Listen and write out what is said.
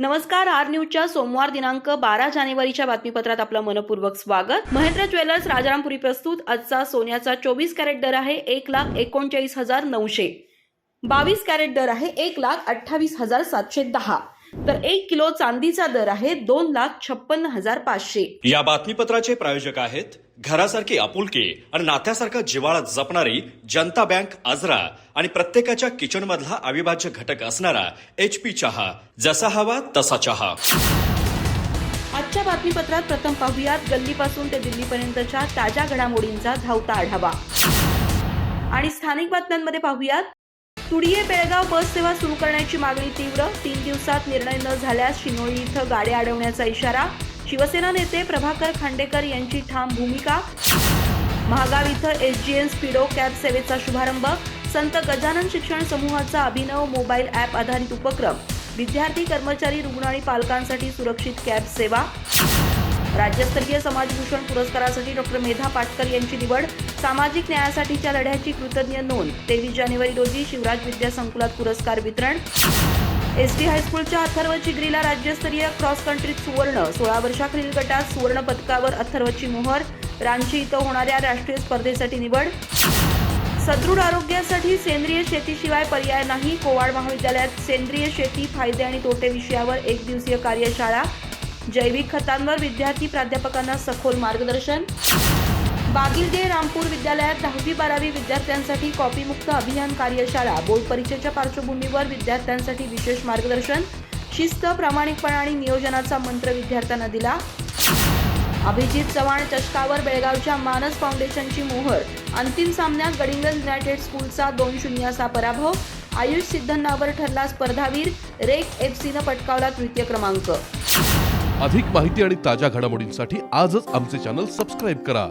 नमस्कार आर न्यूजच्या सोमवार दिनांक बारा जानेवारीच्या बातमीपत्रात आपलं मनपूर्वक स्वागत. महेंद्र ज्वेलर्स राजारामपुरी प्रस्तुत. आजचा सोन्याचा चोवीस कॅरेट दर आहे एक लाख एकोणचाळीस हजार नऊशे. बावीस कॅरेट दर आहे एक लाख अठ्ठावीस हजार सातशे दहा. तर एक किलो चांदीचा दर आहे दोन लाख छप्पन्न हजार पाचशे. या बातमीपत्राचे प्रायोजक आहेत घरासारखी आपुलकी आणि नात्यासारखा जिवाळा जपणारी जनता बँक आजरा आणि प्रत्येकाच्या किचन मधला अविभाज्य घटक असणारा एच पी चहा जसा हवा तसा चहा. आजच्या बातमीपत्रात प्रथम पाहुयात गल्लीपासून ते दिल्लीपर्यंतच्या ताज्या घडामोडींचा धावता आढावा. आणि स्थानिक बातम्यांमध्ये पाहुयात तुडिये बेळगाव बस सेवा सुरू करण्याची मागणी तीव्र. तीन दिवसात निर्णय न झाल्यास शिनोळी इथं गाड्या अडवण्याचा इशारा. शिवसेना नेते प्रभाकर खांडेकर यांची ठाम भूमिका. महागाव इथं एसजीएन स्पीडो कॅब सेवेचा शुभारंभ. संत गजानन शिक्षण समूहाचा अभिनव मोबाईल ॲप आधारित उपक्रम. विद्यार्थी कर्मचारी रुग्ण आणि पालकांसाठी सुरक्षित कॅब सेवा. राज्यस्तरीय समाजभूषण पुरस्कारासाठी डॉक्टर मेधा पाटकर यांची निवड. सामाजिक न्यायासाठीच्या लढ्याची कृतज्ञ नोंद. तेवीस जानेवारी रोजी शिवराज विद्या संकुलात पुरस्कार वितरण. एस टी हायस्कूलच्या अथर्व चिगरीला राज्यस्तरीय क्रॉस कंट्रीत सुवर्ण. सोळा वर्षाखालील गटात सुवर्ण पदकावर अथर्वची मोहर. रांची इथं होणाऱ्या राष्ट्रीय स्पर्धेसाठी निवड. सदृढ आरोग्यासाठी सेंद्रिय शेतीशिवाय पर्याय नाही. कोवाड महाविद्यालयात सेंद्रिय शेती फायदे आणि तोटे विषयावर एक दिवसीय कार्यशाळा. जैविक खतांवर विद्यार्थी प्राध्यापकांना सखोल मार्गदर्शन. बागिलदे रामपूर विद्यालयात दहावी बारावी विद्यार्थ्यांसाठी कॉपीमुक्त अभियान कार्यशाळा. बोर्ड परीक्षेच्या पार्श्वभूमीवर विद्यार्थ्यांसाठी विशेष मार्गदर्शन शिस्त प्रामाणिकपणा आणि नियोजनाचा मंत्र विद्यार्थ्यांना दिला. अभिजित चव्हाण चषकावर बेळगावच्या मानस फाउंडेशनची मोहर. अंतिम सामन्यात गडिंगल युनायटेड स्कूलचा दोन शून्य असा पराभव. आयुष सिद्धनावर ठरला स्पर्धावीर. रेक एफ सीनं पटकावला तृतीय क्रमांक. अधिक माहिती आणि ताज्या घडामोडींसाठी आजच आमचे चॅनल सबस्क्राईब करा.